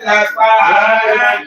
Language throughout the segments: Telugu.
That's why.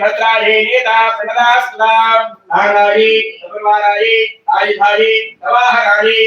भद्राये नेता प्रणदास्तां नारायी नवमारायी आयुधायी नवाहरायी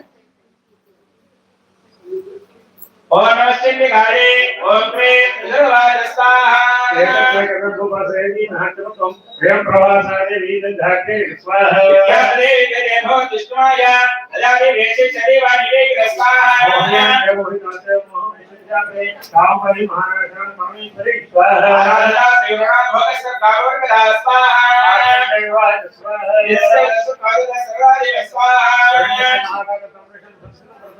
प्रवासाय वेदधाके स्वाहा यदे देवो दुष्माय अलारे वेशे शरीवा निवेक स्वाहा मोहन देवो हिनाते मोहन जाते काम परि महाराष्ट्र मणि परि स्वाहा आला सेवा भोग सकावर का स्वाहा देवा स्वाहा इससे सुकाल सर्वादि स्वाहा महाराष्ट्र संरक्षण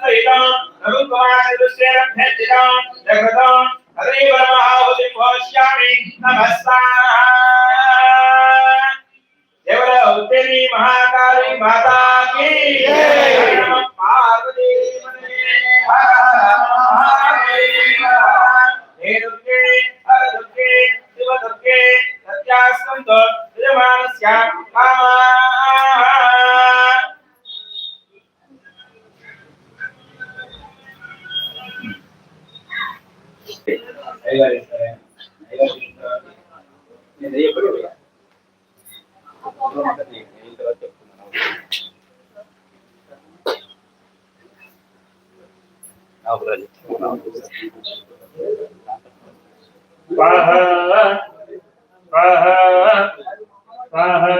त्वरितां नरुद्वाणा चतुष्टय भ्यञ्जितां जगतां तदेव नमः उदिं भविष्यामि नमस्कारः केवल उद्यमी महाकाली माता की जय पार्वती हे दुर्गे हर दुर्गे शिव दुर्गे सत्यास्कंद विजमानस्या कामा Paha, paha, paha,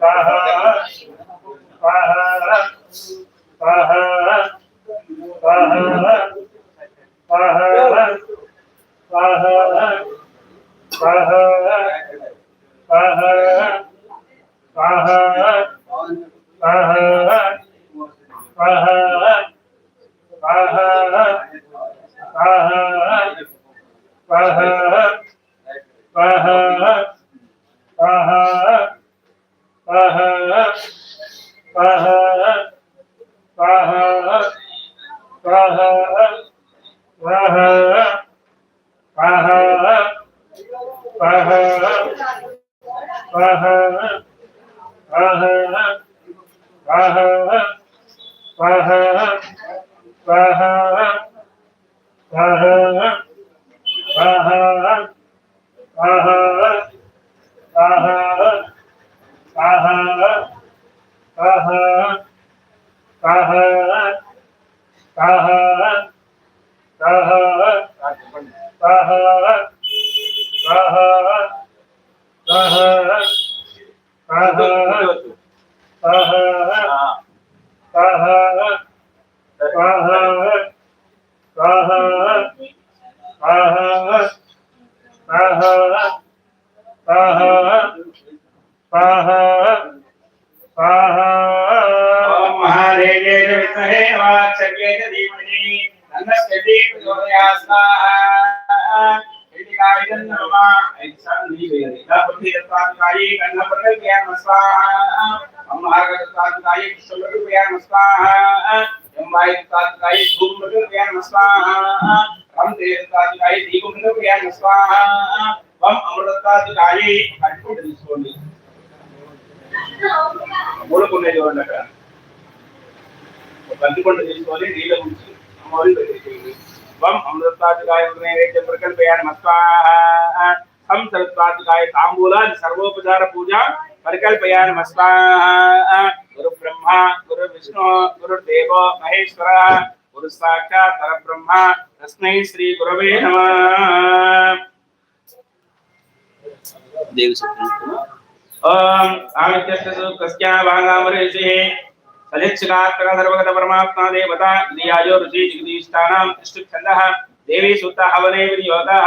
paha, Uh-huh. தாயே கண்ணவர்கள் பேரமஸ்தா அம்மார்கள் தாயே हम सरस्वातिकाय तांबूलाद सर्वोपचार पूजा परिकल्पयामस्माः गुरु ब्रह्मा गुरु विष्णु गुरु देव महेश्वरः गुरु साक्षात् परब्रह्म तस्मे श्री गुरवे नमः। देव ओम आमित्यस्तु कस्या भागामरेषिः सलिच्छिकात्मक सर्वगत परमात्मा देवता नियायो ऋषि जगदीष्टानां तिष्ठुच्छन्दः देवी सूता हवने विनियोगः।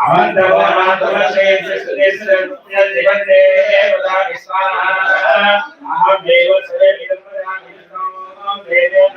అవంతవరాతులశేషేశ్వర దేవదేవతా విశ్వాహ అహం దేవ సరే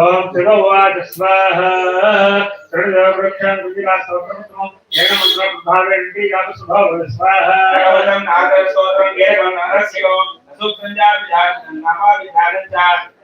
ॐ त्रिभुवाच स्वाहा त्रिवृक्षं गुजरासौकमित्रं येन मन्त्रं धारयन्ति यातसुभव स्वाहा नागरसोत्रं येन नरस्यो असुसञ्जाभिधानं नामाभिधानं च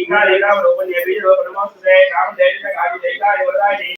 ீகாரிகா ஒரு உபநியபி ஒரு நமஸ்தே ராமதேவிதா காதி தேவிதா யுவராஜி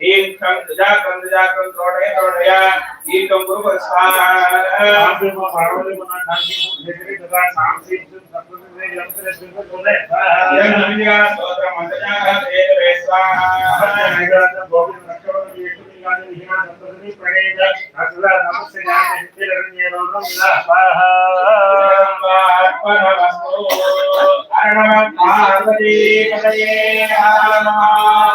ह्रीं खं गजाकं गजाकं त्रोडय त्रोडय ईकं गुरुः स्वाहा आदिम पार्वतीमना कान्ति मुखेरे तथा सांसिं सत्प्रतिरे यन्त्रे सिद्धोदय यं नमिया स्तोत्र मन्दया देवे स्वाहा नैगातं गोविन्द रक्षवं येतुनिगानि विहिना सत्प्रतिरे प्रणेज असदा नमस्ते ज्ञान हितेरण्ये नोदं विला स्वाहा अर्पणमस्तु अर्णवत् पार्वती पदये नमः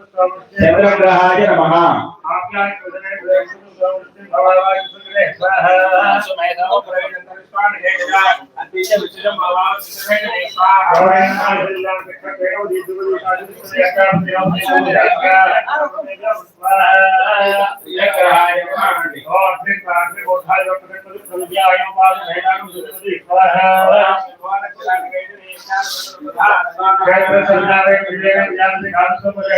चंद्रग्रहाय नमः। जय प्रसन्न रे विजय ज्ञान से घाट सो मुझे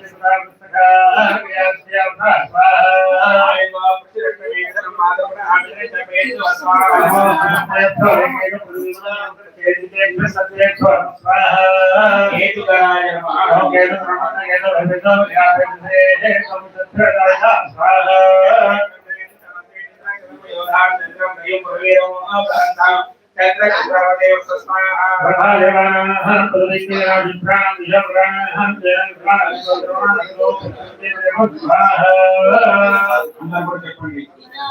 చెప్పండి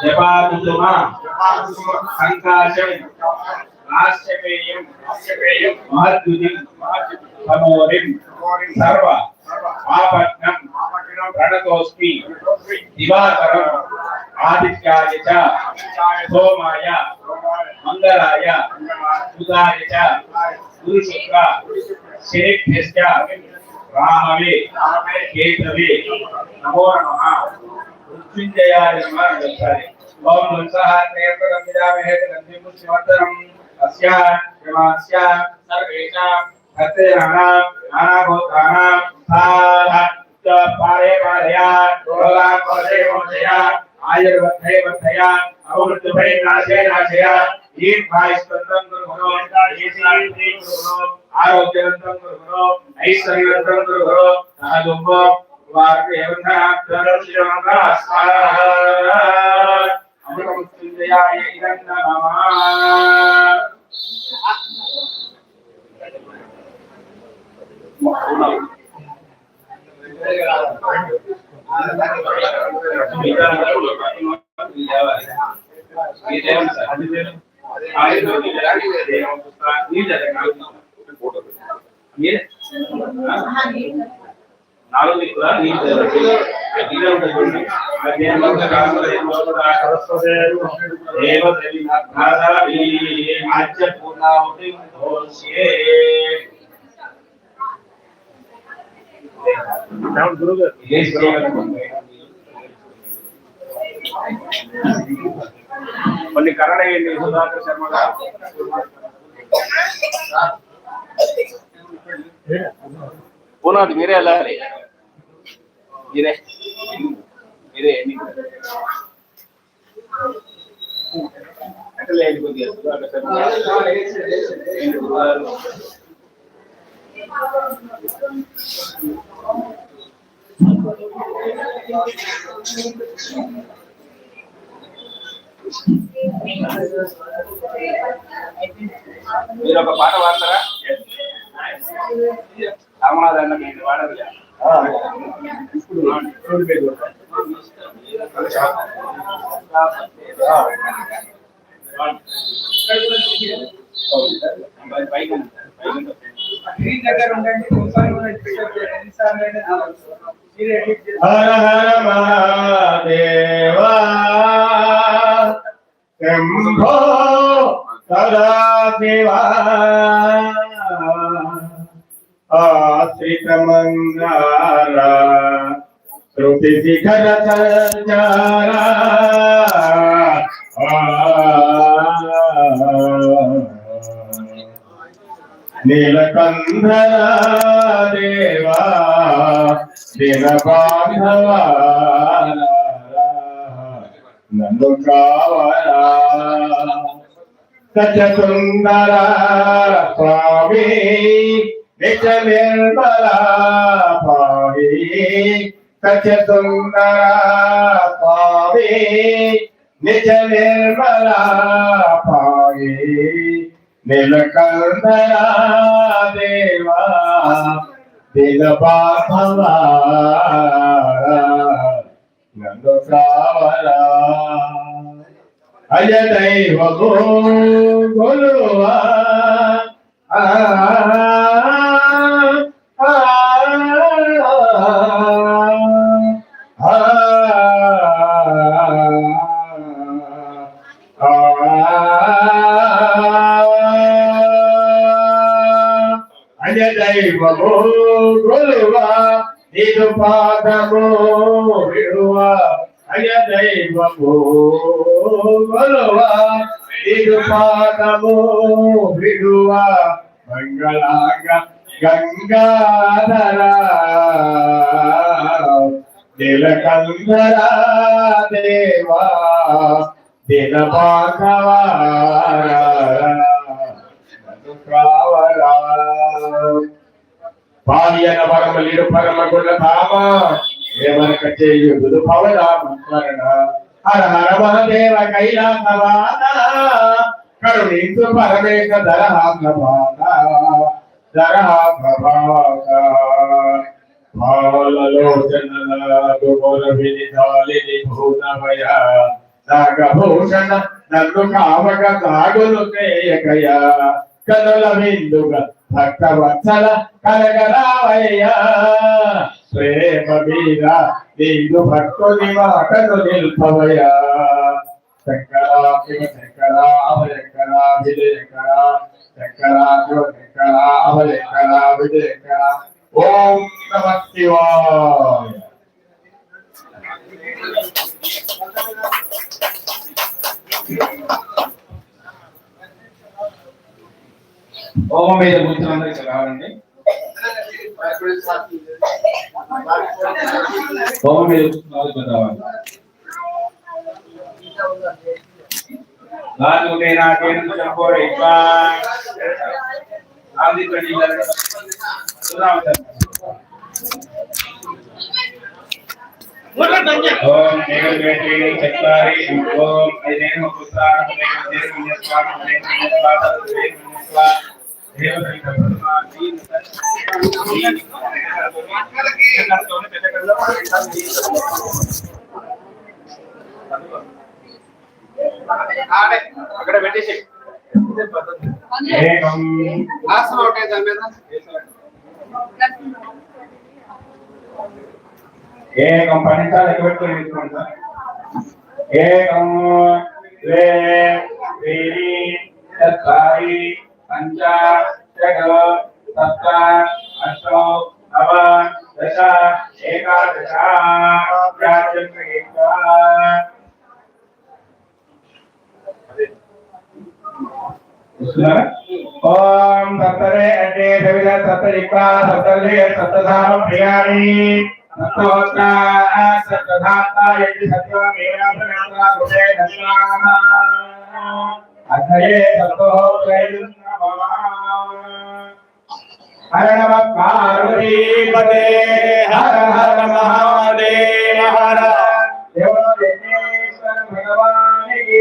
జపాబిందుమా సంకాశం ఆశ్చర్యం ఆశ్చర్యం మహద్యుతి మహోరిం సర్వ आपत्नम प्रणतोस्मि दिवाकरम आदित्याय च, सोमाय मंगलाय बुधाय च, गुरुशुक्र शनिभ्यश्च रामवे केतवे नमो नमः। मृत्युञ्जयाय नमः गच्छामि ओम वंसः नेत्रगम्यजामहे तदन्तिमुष्णवर्धनम् अस्य क्रमास्य सर्वेषाम्। गतिराणां अनाभूतानां सारः च पारे पारया रोगां मोदे मोदया आयुर्वर्धे वर्धया अवमृत्युभे नाशे नाशय ईर्भायस्पन्दं गुरुभरो आरोग्यवन्तं गुरुभरो ऐश्वर्यवन्तं गुरुभरो सः दुम्बो अमृतमुत्सुञ्जयाय इदं नमः। నాలుగు కూడా నీళ్ళు ఉంటుంది కొన్ని కన్నడ ఏంటి? సుధాకర్ శర్మ గారు? మీరే వెళ్ళాలి. మీరే. మీరే. ఎట్లా లేదు కొద్దిగా. సుధాకర్ శర్మ గారు. మీరు ఒక పాట పాడతారా రామనాథన్న మీరు వాడరు స్క్రీన్ దగ్గర ఉండండి ఒకసారి కూడా డిస్టర్బ్ చేయండి. ఎన్నిసార్లు అయినా చూడొచ్చు. మీరు ఎడిట్ చేసి- హర హర మహాదేవా శంభో శృతి శిఖర సంచార నీలకంధర దేవా దిన నన్ను కావరా సచ సుందర స్వామి నిజ నిర్మల భావి సచ సుందర స్వామి. నిజ నిర్మల భావి నీలకంధర దేవా దిన నన్ను కావరా అయ దైవము దైవము గురువా నిదు పాదము విడువా. అయ దైవము గురువా నిదు పాదము విడువా. మంగళాంగ గంగాధర. నీలకంధర దేవా. భార్యన పరమలిడు పరమ గుణ ధామ ఏమనక చేయుదు భవరామ స్మరణ హర హర మహదేవ కైలాసవాద కరుణించు పరమేశ ధరహాసవాద ధరహాసవాద భూషణ నన్ను కావక సాగులు చేయకయ కనుల విందుగా భక్త వత్సల ప్రేమ మీద నీదు భక్తుని మాటను నిల్పవయ్యా. శంకరా శివ శంకరా అభయంకరా విజయంకరా శంకరా శివ శంకరా. అభయంకరా ఓం నమ శివా హోమం మీద కూర్చున్నందరూ ఇక్కడ రావాలండి సార్ హోమం మీద కూర్చున్న రావాలి లాజునే నాకేన చంపోరైవా ఆది ప్రతిల ఓం ఏకవేటి చత్వారి ఓం ఐదేన పుత్రాన దేవ స్వామి దేవ స్వామి దేవ అక్కడ పెట్టేసి ఏకం గ్లాస్ ఒకటే దాని మీద ఏకం పన్నెండు ఎక్కువ పెట్టుకొని తీసుకోండి సార్ ఏకం ద్వే త్రీణి చత్వారి పంచ షడ్ సప్త అష్టౌ నవ దశ ఏకాదశ రాజ్యం ఓం సప్తరే అడ్డే సవిత సప్తజిక్వా సప్తలే సప్తధామ ప్రియాణి సప్తవత్ర సప్తధాత యజ్ఞ సత్యమేనా గుడే ధన్యాః అధ్యయే సప్తో హర నమ పార్వతీపదే హర హర మహాదేవ హర దేవ భగవానికి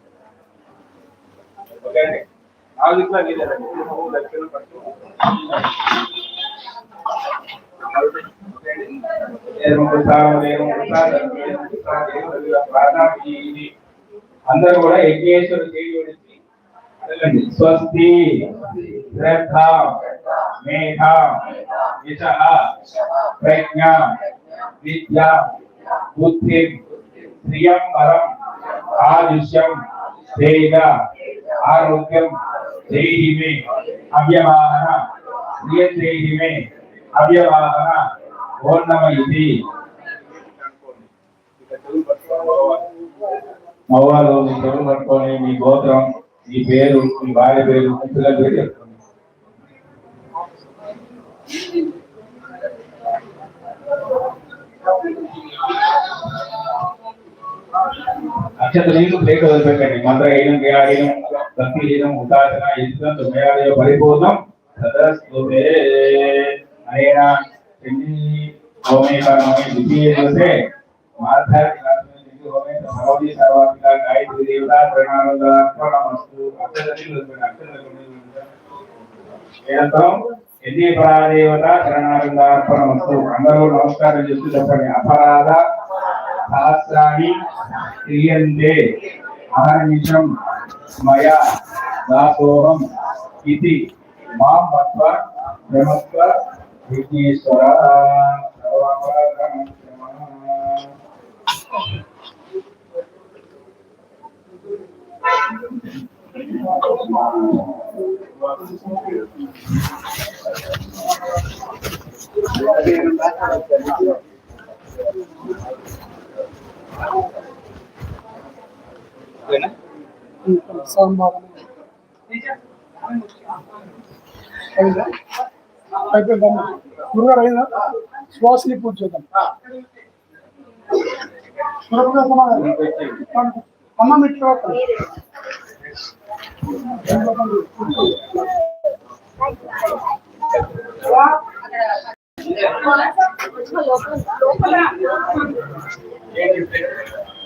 ఓకే అండి నాలుగు ఇట్లా నీళ్ళండి లక్షలు అందరూ కూడా యజ్ఞేశ్వరు చేయి విడిచి అడగండి స్వస్తి శ్రద్ధ మేధ విష ప్రజ్ఞ విద్య బుద్ధి శ్రియం వరం ఆయుష్యం తేజ ఆరోగ్యం దేహిమే అవ్యవాహన ప్రియదేహిమే అవ్యవాహన ఓర్ణమ ఇది మవ్వాలు మీ చెవులు పట్టుకొని మీ గోత్రం మీ పేరు మీ భార్య పేరు మీ పిల్లల పేరు చెప్తుంది అత్యంత నీళ్ళు ప్లేట్ వదిలిపెట్టండి. మంత్ర హీనం క్రియాహీనం భక్తి హీనం ఉదాసన ఇష్టం తొమ్మిది పరిపూర్ణం. సదస్తుతే అనేన హోమే కర్మమే ద్వితీయ దివసే. ఎన్ని పరాదేవత శరణానందార్పణమస్తు అందరూ నమస్కారం చేస్తూ చెప్పండి. అపరాధ सहस्राणि क्रियन्ते। अहर्निशं मया दासोऽहम् इति। माँ मत्वा विघ्नेश्वर। సర్వాపరాధ సోమవారం అయిందా గురుగారు అయిందా శ్వాసని పూజ చేద్దాం అమ్మ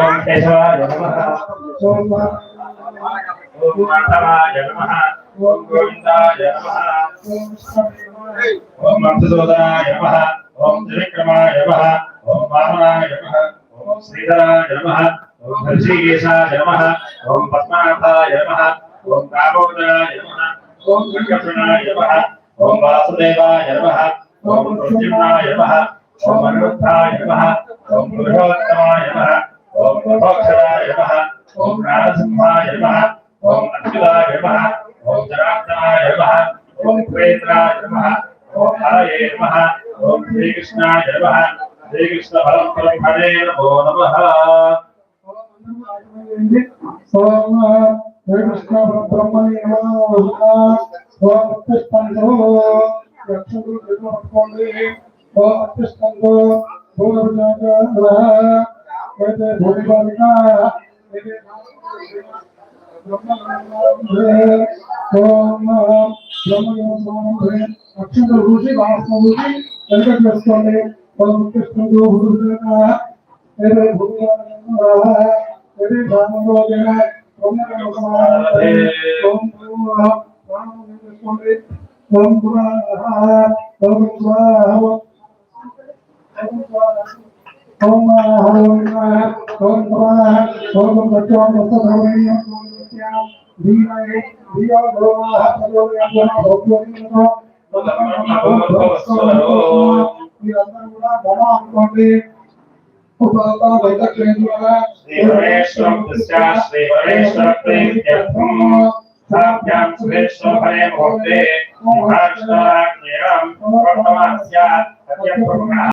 ఓం కేశవాయ నమః ఓం మాధవాయ నమః ఓం గోవిందాయ నమః ఓం మధుసూదనాయ నమః ఓం త్రివిక్రమాయ నమః ఓం వామనాయ నమః ఓం శ్రీధరాయ నమః ఓం హర్షికేశాయ నమః ఓం పద్మనాభాయ నమః ఓం కామోదాయ నమః ఓం వెంకటరమణాయ నమః ఓం వాసుదేవాయ నమః ఓం ప్రద్యుమ్నాయ నమః ఓం అనురుద్ధాయ నమః ఓం పురుషోత్తమాయ నమః ఓం ప్రభోక్షరాయ నమః ఓం నారసింహాయ నమః ఓం అచ్యుతాయ నమః ఓం జనార్దనాయ నమః ఓం ఉపేంద్రాయ నమః ఓం హరయే నమః ఓం శ్రీకృష్ణాయ నమః శ్రీకృష్ణ పరస్పరం హరే నమో నమః ఓం కృష్ణ బ్రహ్మణి ఓం కృష్ణంతో యక్షుడు పట్టుకోండి ఓం కృష్ణంతో ఓం అక్షుడు ఋషి వాస్తవుడి వెంకట చేసుకోండి ఓం కృష్ణుడు ఏదో భూమి ఏది రామలోచన ఓం ఓం ఓం ఓం ఓం ఓం ఓం ప్రత్యేకం ధీమహి ధియో భోమః ప్రచోదయాత్ మీరందరూ కూడా బొమ్మ అనుకోండి ఉపలత వైదక్షేంద్ర శ్రీపరమేశ్వరం తస్యా శ్రీపరమేశ్వర ప్రీత్యర్థం సాభ్యాం సురేశ్వరే ముహూర్తే మహారాష్ట్రాజ్ఞేయం వర్తమాస్య సత్యప్రభుణः